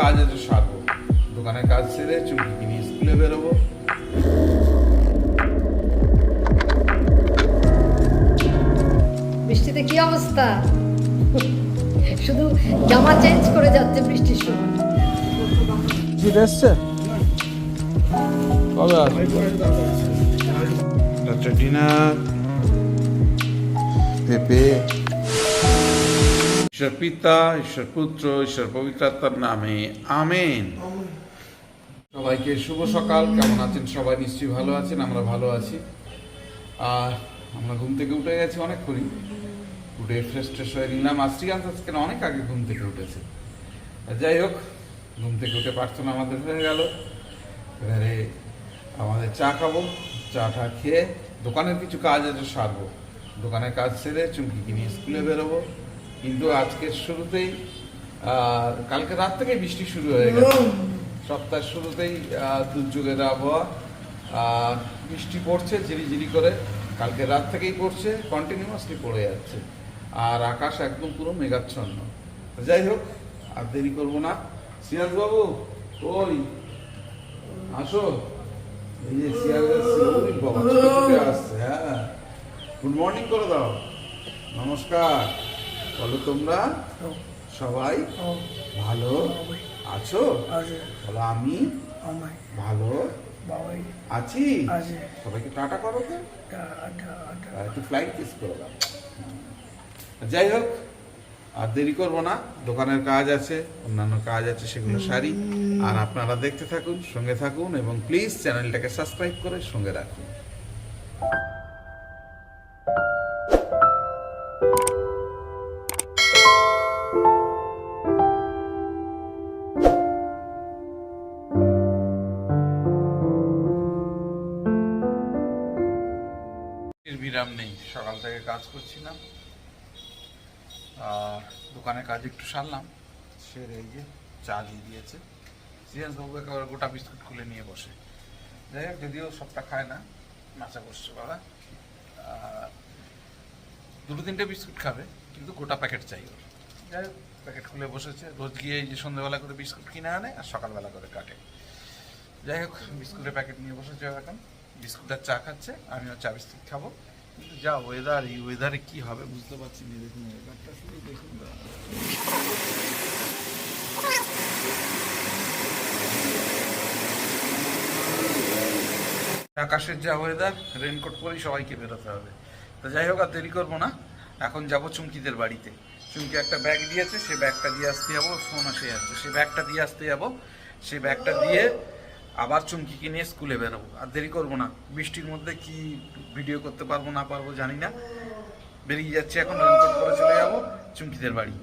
কাজ আছে সারবো দোকানের কাজ সেরে চুমকি কিনে স্কুলে বেরোবো। বৃষ্টিতে কি অবস্থা? শুধু জামা চেঞ্জ করে যাচ্ছে বৃষ্টির সময়। জিত এসছে? কবে আসবে? ডিনার পেঁপে। ঈশ্বর পিতা, ঈশ্বর পুত্র, ঈশ্বর পবিত্রাত্মার নামে, আমেন। সবাইকে শুভ সকাল। কেমন আছেন সবাই? নিশ্চয়ই ভালো আছেন, আমরা ভালো আছি। আর আমরা ঘুম থেকে উঠে গেছি অনেক করি উঠে ফ্রেশ ট্রেশ হয়ে নিলাম। আর শ্রীকান্ত আজকে অনেক আগে ঘুম থেকে উঠেছে। যাই হোক, ঘুম থেকে উঠে প্রার্থনা আমাদের হয়ে গেল। এবারে আমাদের চা খাব চা টা খেয়ে দোকানের কিছু কাজ আছে, সারবো। দোকানের কাজ সেরে চুমকি নিয়ে স্কুলে বেরোবো। কিন্তু আজকের শুরুতেই কালকে রাত থেকেই বৃষ্টি শুরু হয়ে গেল সপ্তাহের শুরুতেই দুর্যোগের আবহাওয়া বৃষ্টি পড়ছে ঝিরিঝিরি করে। কালকে রাত থেকেই পড়ছে কন্টিনিউয়াসলি পড়ে যাচ্ছে। আর আকাশ একদম পুরো মেঘাচ্ছন্ন। যাই হোক আর দেরি করব না। সিরাজ বাবু ওই আসো। এই যে বাবা ছুটে আসছে হ্যাঁ। গুড মর্নিং করে দাও। নমস্কার। বলো তোমরা। সবাই ভালো আছো? বলো আমি ভালো আছি? সবাইকে টাটা করো তো। একটু ফ্লাইং কিস করে। দাও যাই হোক আর দেরি করব না। দোকানের কাজ আছে অন্যান্য কাজ আছে সেগুলো সারি। আর আপনারা দেখতে থাকুন সঙ্গে থাকুন এবং প্লিজ চ্যানেলটাকে সাবস্ক্রাইব করে সঙ্গে রাখুন। করছিলাম। আর দোকানের কাজ একটু সারলাম। সেরে এই যে চা দিয়ে দিয়েছে। বাবু একেবারে গোটা বিস্কুট খুলে নিয়ে বসে। যাই হোক, যদিও সবটা খায় না, নাচা বসছে বাবা। আর দুটো তিনটে বিস্কুট খাবে, কিন্তু গোটা প্যাকেট চাই ওর। যাই হোক, প্যাকেট খুলে বসেছে। রোজ গিয়ে এই যে সন্ধ্যেবেলা করে বিস্কুট কিনে আনে আর সকালবেলা করে কাটে। যাই হোক, বিস্কুটের প্যাকেট নিয়ে বসেছে এখন। বিস্কুটের চা খাচ্ছে, আমিও চা বিস্কুট খাব। যা ওয়েদার এই ওয়েদারে কি হবে বুঝতে পারছি না দেখুন দেখুন আকাশের যা ওয়েদার রেনকোট পরেই সবাইকে বেরোতে হবে। তো যাই হোক, আর দেরি করব না। এখন যাব চুমকিদের বাড়িতে। চুমকি একটা ব্যাগ দিয়েছে, সে ব্যাগটা দিয়ে আসতে যাব ফোন আসে যাচ্ছে সে ব্যাগটা দিয়ে আসতে যাব। সেই ব্যাগটা দিয়ে আবার চুমকিকে নিয়ে স্কুলে বেরোবো। আর দেরি করব না। বৃষ্টির মধ্যে কি ভিডিও করতে পারব না পারব জানি না। বেরিয়ে যাচ্ছি এখন রেনকোট পরে চলে যাব চুমকিদের বাড়ি।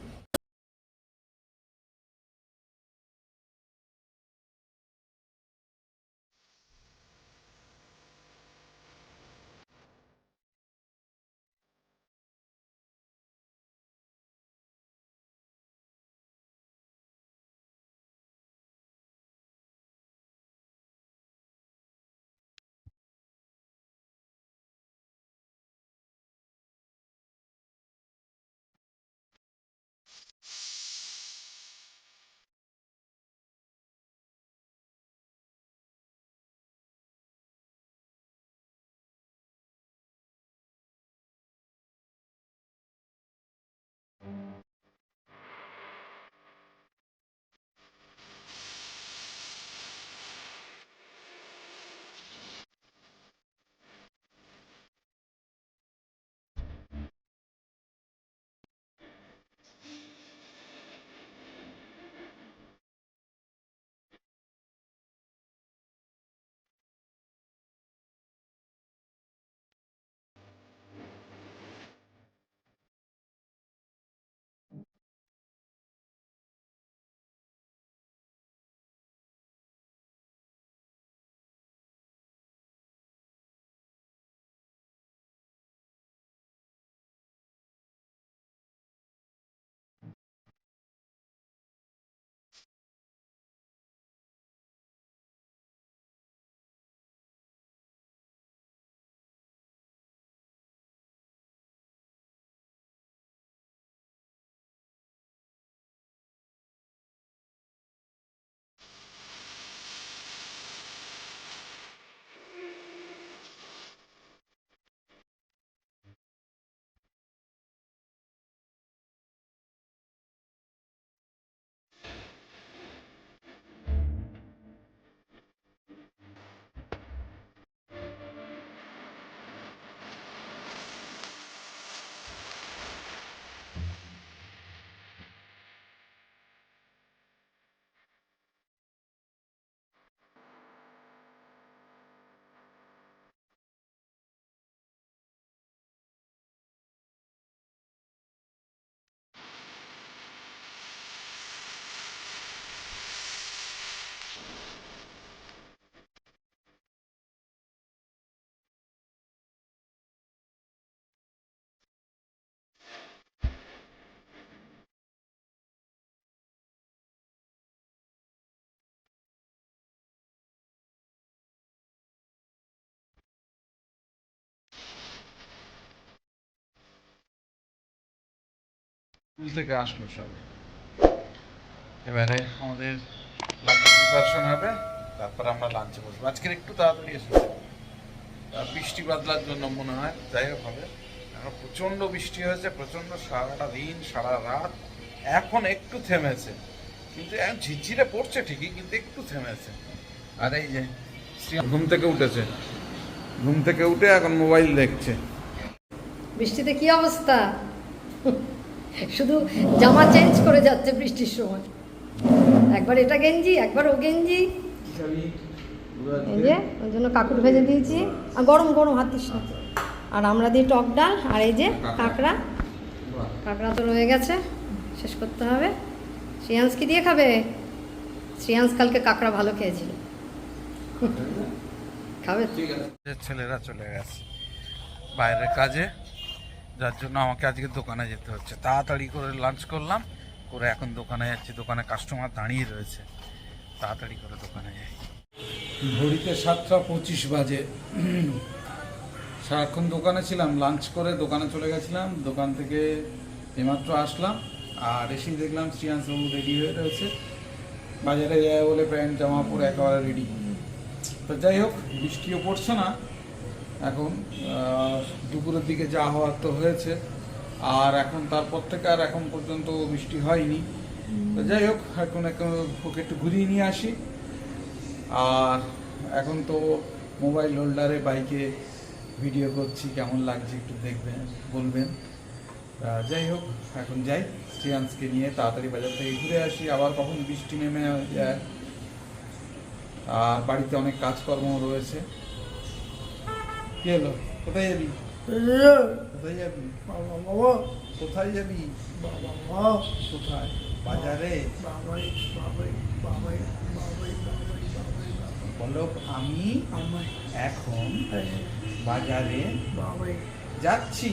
স্কুল থেকে আসলো সব। এবারে আমাদের লাঞ্চের প্রিপারেশন হবে তারপর আমরা লাঞ্চে বসবো। আজকের একটু তাড়াতাড়ি এসেছে। বৃষ্টি বাদলার জন্য মনে হয় যাই হোক হবে। এখন প্রচণ্ড বৃষ্টি হয়েছে প্রচণ্ড সারাটা দিন সারা রাত এখন একটু থেমেছে। কিন্তু এখন ঝিরঝিরে পড়ছে ঠিকই কিন্তু একটু থেমেছে। আর এই যে শ্রী- ঘুম থেকে উঠেছে। ঘুম থেকে উঠে এখন মোবাইল দেখছে। বৃষ্টিতে কি অবস্থা? শুধু জামা চেঞ্জ করে যাচ্ছে বৃষ্টির সময়। একবার এটা গেঞ্জি, একবার ও গেঞ্জি। এই যে ওই জন্য কাকুর ভেজে দিয়েছি। আর গরম গরম, হাত দিস না। আর আমরা দিই টক ডাল, আর এই যে কাঁকড়া। কাঁকড়া তো রয়ে গেছে, শেষ করতে হবে। শ্রিয়াংশ কি দিয়ে খাবে? শ্রিয়াংশ কালকে কাঁকড়া ভালো খেয়েছিল। খাবে? ছেলেরা চলে গেছে। বাইরের কাজে। যার জন্য আমাকে আজকে দোকানে যেতে হচ্ছে। তাড়াতাড়ি করে লাঞ্চ করলাম, করে এখন দোকানে যাচ্ছি। দোকানে কাস্টমার দাঁড়িয়ে রয়েছে। তাড়াতাড়ি করে দোকানে যাই। ঘড়িতে সাতটা পঁচিশ বাজে। সারাক্ষণ দোকানে ছিলাম লাঞ্চ করে দোকানে চলে গেছিলাম। দোকান থেকে এইমাত্র আসলাম, আর এসেই দেখলাম শ্রিয়াংশবাবু রেডি হয়ে রয়েছে। বাজারে যায় বলে প্যান্ট, জামা পরে একেবারে রেডি তো যাই হোক, বৃষ্টিও পড়ছে না। এখন দুপুরের দিকে যা হওয়ার তো হয়েছে। আর এখন তারপর থেকে আর এখন পর্যন্ত বৃষ্টি হয়নি। যাই হোক, এখন এখন ওকে একটু ঘুরিয়ে নিয়ে আসি। আর এখন তো মোবাইল হোল্ডারে বাইকে ভিডিও করছি, কেমন লাগছে একটু দেখবেন, বলবেন। যাই হোক, এখন যাই, শ্রিয়াংশকে নিয়ে তাড়াতাড়ি বাজার থেকে ঘুরে আসি। আবার কখন বৃষ্টি নেমে যায়। আর বাড়িতে অনেক কাজকর্ম রয়েছে। কি হলো? কোথায় যাবি? কোথায় যাবি? বাবা কোথায় যাবি? বাবা মা কোথায়? বাজারে? বাবাই বাবাই বাবাই বাবাই বাবাই বলো আমি এখন এই বাজারে যাচ্ছি।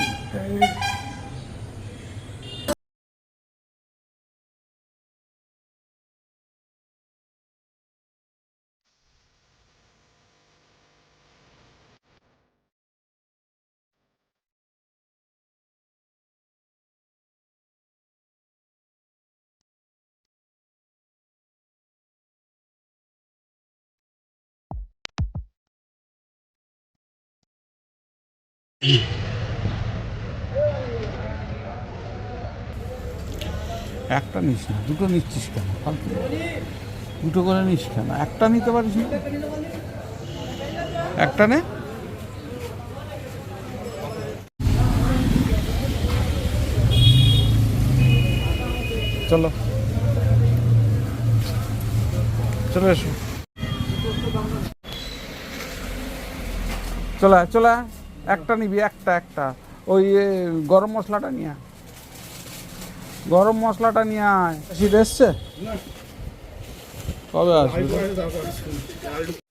একটা নিস না, দুটো নিচ্ছিস কেন? দুটো করে নিস কেন? একটা নিতে পারিস না? একটা নে। চলো। চলে এসো। চলে চলে। একটা নিবি একটা একটা। ওই গরম মশলাটা নিয়ে গরম মশলাটা নিয়ে আয়। শীত এসছে? কবে আসবে?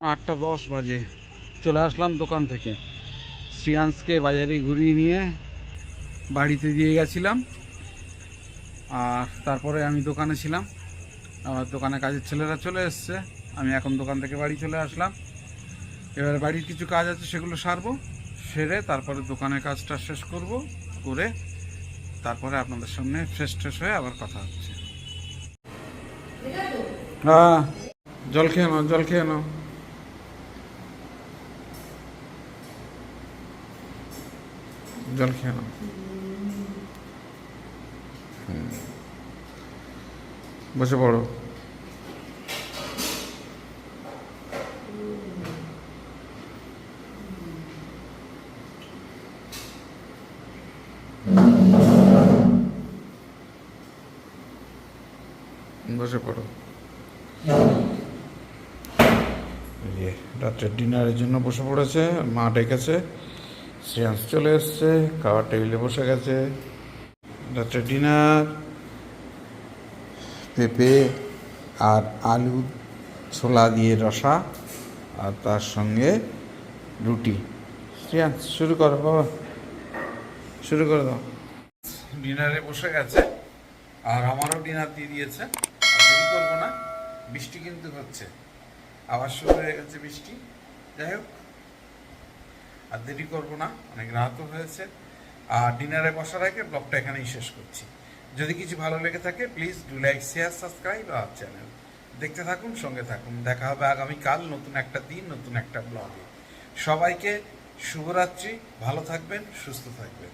আটটা দশ বাজে। চলে আসলাম দোকান থেকে। শ্রিয়াংশকে বাজারে ঘুরিয়ে নিয়ে বাড়িতে দিয়ে গেছিলাম। আর তারপরে আমি দোকানে ছিলাম। আমার দোকানে কাজের ছেলেরা চলে এসছে। আমি এখন দোকান থেকে বাড়ি চলে আসলাম। এবার বাড়ির কিছু কাজ আছে সেগুলো সারবো, সেরে তারপরে দোকানের কাজটা শেষ করব, করে তারপরে আপনাদের সামনে ফ্রেশ ট্রেশ হয়ে আবার কথা হচ্ছে। হ্যাঁ জল খেয়ে নাও, জল খেয়ে নাও। জল খেয়ে নাও বসে পড়ো। বসে পড়ো। রাত্রের ডিনারের জন্য বসে পড়েছে মা ডেকেছে। শ্রেয়াংশ চলে এসছে খাওয়ার টেবিলে বসে গেছে। রাত্রে ডিনার পেঁপে আর আলু ছোলা দিয়ে রসা আর তার সঙ্গে রুটি। শ্রিয়ান শুরু করো বাবা। শুরু করে দাও। ডিনারে বসে গেছে আর আমারও ডিনার দিয়ে দিয়েছে। দেরি করব না, বৃষ্টি কিন্তু হচ্ছে। আবার শুরু হয়ে গেছে বৃষ্টি। যাই হোক। আর দেরি করব না, অনেক রাতও হয়েছে। আর ডিনারে বসার আগে ব্লগটা এখানেই শেষ করছি। যদি কিছু ভালো লেগে থাকে please do like share subscribe our channel দেখতে থাকুন, সঙ্গে থাকুন। দেখা হবে আগামীকাল নতুন একটা দিন, নতুন একটা ব্লগে সবাইকে শুভরাত্রি, ভালো থাকবেন, সুস্থ থাকবেন।